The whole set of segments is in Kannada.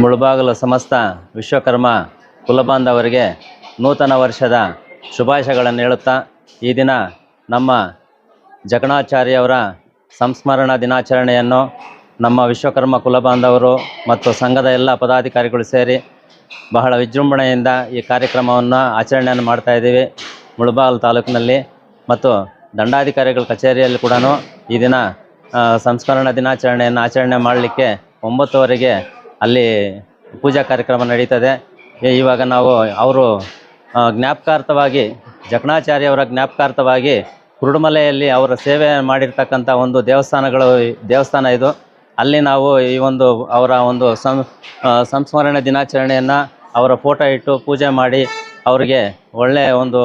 ಮುಳುಬಾಗಿಲು ಸಮಸ್ತ ವಿಶ್ವಕರ್ಮ ಕುಲಬಾಂಧವರಿಗೆ ನೂತನ ವರ್ಷದ ಶುಭಾಶಯಗಳನ್ನು ಹೇಳುತ್ತಾ ಈ ದಿನ ನಮ್ಮ ಜಕಣಾಚಾರ್ಯವರ ಸಂಸ್ಮರಣಾ ದಿನಾಚರಣೆಯನ್ನು ನಮ್ಮ ವಿಶ್ವಕರ್ಮ ಕುಲಬಾಂಧವರು ಮತ್ತು ಸಂಘದ ಎಲ್ಲ ಪದಾಧಿಕಾರಿಗಳು ಸೇರಿ ಬಹಳ ವಿಜೃಂಭಣೆಯಿಂದ ಈ ಕಾರ್ಯಕ್ರಮವನ್ನು ಆಚರಣೆಯನ್ನು ಮಾಡ್ತಾ ಇದ್ದೀವಿ. ಮುಳಬಾಗಿಲು ತಾಲೂಕಿನಲ್ಲಿ ಮತ್ತು ದಂಡಾಧಿಕಾರಿಗಳ ಕಚೇರಿಯಲ್ಲಿ ಕೂಡ ಈ ದಿನ ಸಂಸ್ಮರಣಾ ದಿನಾಚರಣೆಯನ್ನು ಆಚರಣೆ ಮಾಡಲಿಕ್ಕೆ ಒಂಬತ್ತುವರೆಗೆ ಅಲ್ಲಿ ಪೂಜಾ ಕಾರ್ಯಕ್ರಮ ನಡೀತದೆ. ಇವಾಗ ನಾವು ಅವರು ಜ್ಞಾಪಕಾರ್ಥವಾಗಿ ಜಕಣಾಚಾರ್ಯವರ ಜ್ಞಾಪಕಾರ್ಥವಾಗಿ ಕುರುಡುಮಲೆಯಲ್ಲಿ ಅವರ ಸೇವೆ ಮಾಡಿರ್ತಕ್ಕಂಥ ಒಂದು ದೇವಸ್ಥಾನಗಳು, ದೇವಸ್ಥಾನ ಇದು. ಅಲ್ಲಿ ನಾವು ಈ ಒಂದು, ಅವರ ಒಂದು ಸಂಸ್ಮರಣೆ ದಿನಾಚರಣೆಯನ್ನು ಅವರ ಫೋಟೋ ಇಟ್ಟು ಪೂಜೆ ಮಾಡಿ ಅವರಿಗೆ ಒಳ್ಳೆಯ ಒಂದು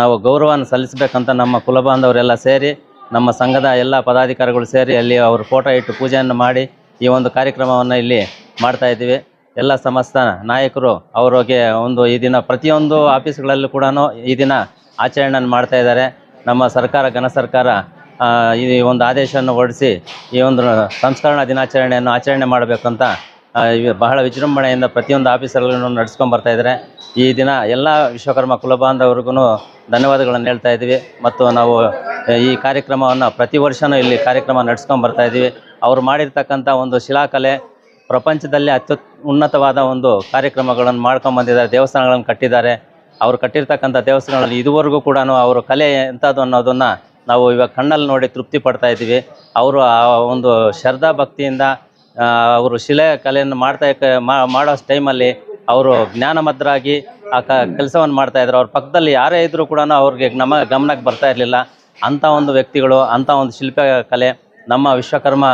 ನಾವು ಗೌರವವನ್ನು ಸಲ್ಲಿಸಬೇಕಂತ ನಮ್ಮ ಕುಲಬಾಂಧವರೆಲ್ಲ ಸೇರಿ, ನಮ್ಮ ಸಂಘದ ಎಲ್ಲ ಪದಾಧಿಕಾರಿಗಳು ಸೇರಿ ಅಲ್ಲಿ ಅವ್ರ ಫೋಟೋ ಇಟ್ಟು ಪೂಜೆಯನ್ನು ಮಾಡಿ ಈ ಒಂದು ಕಾರ್ಯಕ್ರಮವನ್ನು ಇಲ್ಲಿ ಮಾಡ್ತಾ ಇದ್ದೀವಿ. ಎಲ್ಲ ಸಮಸ್ತ ನಾಯಕರು ಅವರಿಗೆ ಒಂದು ಈ ದಿನ ಪ್ರತಿಯೊಂದು ಆಫೀಸ್ಗಳಲ್ಲೂ ಕೂಡ ಈ ದಿನ ಆಚರಣೆಯನ್ನು ಮಾಡ್ತಾ ಇದ್ದಾರೆ. ನಮ್ಮ ಸರ್ಕಾರ, ಘನ ಸರ್ಕಾರ ಈ ಒಂದು ಆದೇಶವನ್ನು ಹೊರಡಿಸಿ ಈ ಒಂದು ಸಂಸ್ಕರಣಾ ದಿನಾಚರಣೆಯನ್ನು ಆಚರಣೆ ಮಾಡಬೇಕಂತ ಬಹಳ ವಿಜೃಂಭಣೆಯಿಂದ ಪ್ರತಿಯೊಂದು ಆಫೀಸರ್ಗಳನ್ನು ನಡೆಸ್ಕೊಂಡು ಬರ್ತಾ ಇದ್ದಾರೆ. ಈ ದಿನ ಎಲ್ಲ ವಿಶ್ವಕರ್ಮ ಕುಲಬಾಂಧವ್ರಿಗೂ ಧನ್ಯವಾದಗಳನ್ನು ಹೇಳ್ತಾ ಇದ್ದೀವಿ. ಮತ್ತು ನಾವು ಈ ಕಾರ್ಯಕ್ರಮವನ್ನು ಪ್ರತಿ ವರ್ಷವೂ ಇಲ್ಲಿ ಕಾರ್ಯಕ್ರಮ ನಡೆಸ್ಕೊಂಡು ಬರ್ತಾ ಇದ್ದೀವಿ. ಅವರು ಮಾಡಿರ್ತಕ್ಕಂಥ ಒಂದು ಶಿಲಾಕಲೆ ಪ್ರಪಂಚದಲ್ಲಿ ಅತ್ಯುತ್, ಉನ್ನತವಾದ ಒಂದು ಕಾರ್ಯಕ್ರಮಗಳನ್ನು ಮಾಡ್ಕೊಂಡು ಬಂದಿದ್ದಾರೆ. ದೇವಸ್ಥಾನಗಳನ್ನು ಕಟ್ಟಿದ್ದಾರೆ. ಅವರು ಕಟ್ಟಿರ್ತಕ್ಕಂಥ ದೇವಸ್ಥಾನಗಳಲ್ಲಿ ಇದುವರೆಗೂ ಕೂಡ ಅವರು ಕಲೆ ಎಂಥದ್ದು ಅನ್ನೋದನ್ನು ನಾವು ಇವಾಗ ಕಣ್ಣಲ್ಲಿ ನೋಡಿ ತೃಪ್ತಿ ಪಡ್ತಾ ಇದ್ದೀವಿ. ಅವರು ಆ ಒಂದು ಶ್ರದ್ಧಾ ಭಕ್ತಿಯಿಂದ ಅವರು ಶಿಲೆ ಕಲೆಯನ್ನು ಮಾಡ್ತಾ ಮಾಡೋ ಟೈಮಲ್ಲಿ ಅವರು ಜ್ಞಾನಮದ್ರಾಗಿ ಆ ಕ ಕೆಲಸವನ್ನು ಮಾಡ್ತಾ ಇದ್ರು. ಅವ್ರ ಪಕ್ಕದಲ್ಲಿ ಯಾರೇ ಇದ್ದರೂ ಕೂಡ ಅವ್ರಿಗೆ ನಮ್ಮ ಗಮನಕ್ಕೆ ಬರ್ತಾ ಇರಲಿಲ್ಲ. ಅಂಥ ಒಂದು ವ್ಯಕ್ತಿಗಳು, ಅಂಥ ಒಂದು ಶಿಲ್ಪ ಕಲೆ ನಮ್ಮ ವಿಶ್ವಕರ್ಮ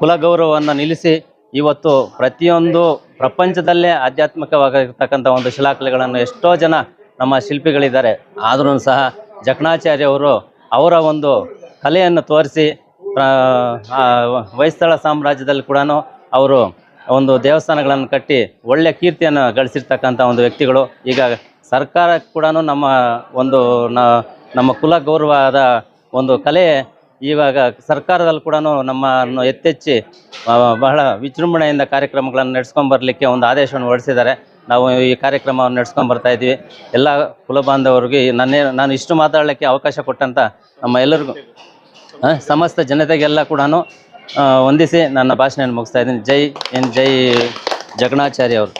ಕುಲಗೌರವವನ್ನು ನಿಲ್ಲಿಸಿ ಇವತ್ತು ಪ್ರತಿಯೊಂದು ಪ್ರಪಂಚದಲ್ಲೇ ಆಧ್ಯಾತ್ಮಿಕವಾಗಿರ್ತಕ್ಕಂಥ ಒಂದು ಶಿಲಾಕಲೆಗಳನ್ನು ಎಷ್ಟೋ ಜನ ನಮ್ಮ ಶಿಲ್ಪಿಗಳಿದ್ದಾರೆ. ಆದರೂ ಸಹ ಜಕಣಾಚಾರ್ಯ ಅವರು ಅವರ ಒಂದು ಕಲೆಯನ್ನು ತೋರಿಸಿ ಹೊಯ್ಸಳ ಸಾಮ್ರಾಜ್ಯದಲ್ಲಿ ಕೂಡ ಅವರು ಒಂದು ದೇವಸ್ಥಾನಗಳನ್ನು ಕಟ್ಟಿ ಒಳ್ಳೆಯ ಕೀರ್ತಿಯನ್ನು ಗಳಿಸಿರ್ತಕ್ಕಂಥ ಒಂದು ವ್ಯಕ್ತಿಗಳು. ಈಗ ಸರ್ಕಾರ ಕೂಡ ನಮ್ಮ ಒಂದು ನಮ್ಮ ಕುಲ ಗೌರವದ ಒಂದು ಕಲೆ ಇವಾಗ ಸರ್ಕಾರದಲ್ಲಿ ಕೂಡ ನಮ್ಮನ್ನು ಎತ್ತೆಚ್ಚಿ ಬಹಳ ವಿಜೃಂಭಣೆಯಿಂದ ಕಾರ್ಯಕ್ರಮಗಳನ್ನು ನಡೆಸ್ಕೊಂಡು ಬರಲಿಕ್ಕೆ ಒಂದು ಆದೇಶವನ್ನು ಹೊರಡಿಸಿದ್ದಾರೆ. ನಾವು ಈ ಕಾರ್ಯಕ್ರಮವನ್ನು ನಡೆಸ್ಕೊಂಡು ಬರ್ತಾ ಇದ್ದೀವಿ. ಎಲ್ಲ ಕುಲಬಾಂಧವರಿಗೆ ನನ್ನೇ, ನಾನು ಇಷ್ಟು ಮಾತಾಡಲಿಕ್ಕೆ ಅವಕಾಶ ಕೊಟ್ಟಂತ ನಮ್ಮ ಎಲ್ಲರಿಗೂ ಸಮಸ್ತ ಜನತೆಗೆಲ್ಲ ಕೂಡ ಹೊಂದಿಸಿ ನನ್ನ ಭಾಷಣ ಮುಗಿಸ್ತಾ ಇದ್ದೀನಿ. ಜೈ ಎನ್ ಜೈ ಜಗಣಾಚಾರ್ಯ ಅವರು.